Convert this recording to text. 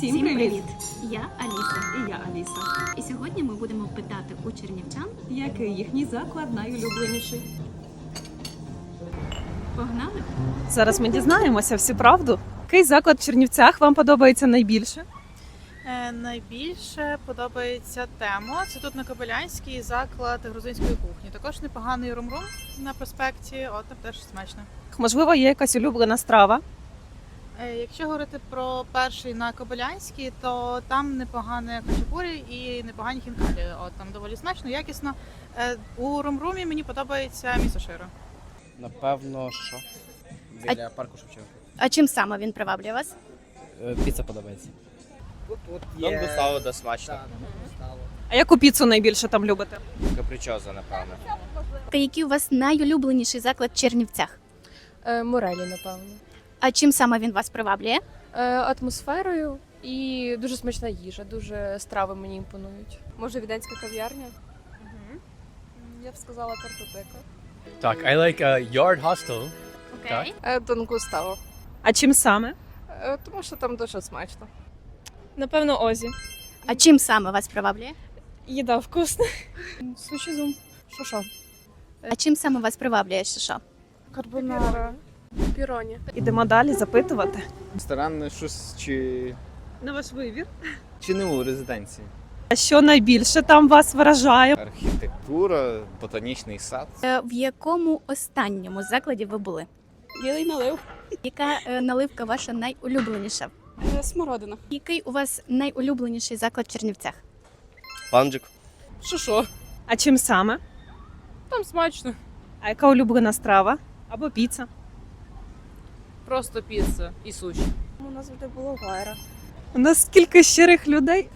Всім привіт! Я Аліса. І я Аліса. І сьогодні ми будемо питати у чернівчан. Який їхній заклад найулюбленіший? Погнали? Зараз ми дізнаємося всю правду. Який заклад в Чернівцях вам подобається найбільше? Е, Найбільше подобається тема. Це тут на Кобилянській заклад грузинської кухні. Також непоганий рум-рум на проспекті, от там теж смачно. Можливо, є якась улюблена страва. Е, Якщо говорити про перший на Кобилянській, то там непогане хачапурі і непогані хінкалі. От там доволі смачно, якісно. Е, У рум-румі мені подобається місоширо. Напевно, що біля парку Шевченка. А чим саме він приваблює вас? Е, Піца подобається. Дом Густаво да смачно. А яку піцу найбільше там любите? Капричоза, напевно. Який у вас найулюбленіший заклад в Чернівцях? Е, Морелі, напевно. А чим саме він вас приваблює? Е, атмосферою і дуже смачна їжа, дуже страви мені імпонують. Може, віденська кав'ярня? Я б сказала картотека. Так, I like uh, Yard Hostel. Окей. Е, Дон. А чим саме? Е, тому що там дуже смачно. Напевно, Озі. А чим саме вас приваблює? Їда вкусна. Сушізум. Що що? А чим саме вас приваблює що? Карбонара. Піроні. Ідемо далі запитувати. Ресторан щось чи, На ваш вибір. чи не у резиденції. А що найбільше там вас вражає? Архітектура, ботанічний сад. Е, В якому останньому закладі ви були? Білий налив. Яка е, наливка ваша найулюбленіша? Смородина. Який у вас найулюбленіший заклад в Чернівцях? Панджик. Що що? А чим саме? Там смачно. А яка улюблена страва? Або піца? Просто піца і суші. У нас завжди було гайра. У нас скільки щирих людей.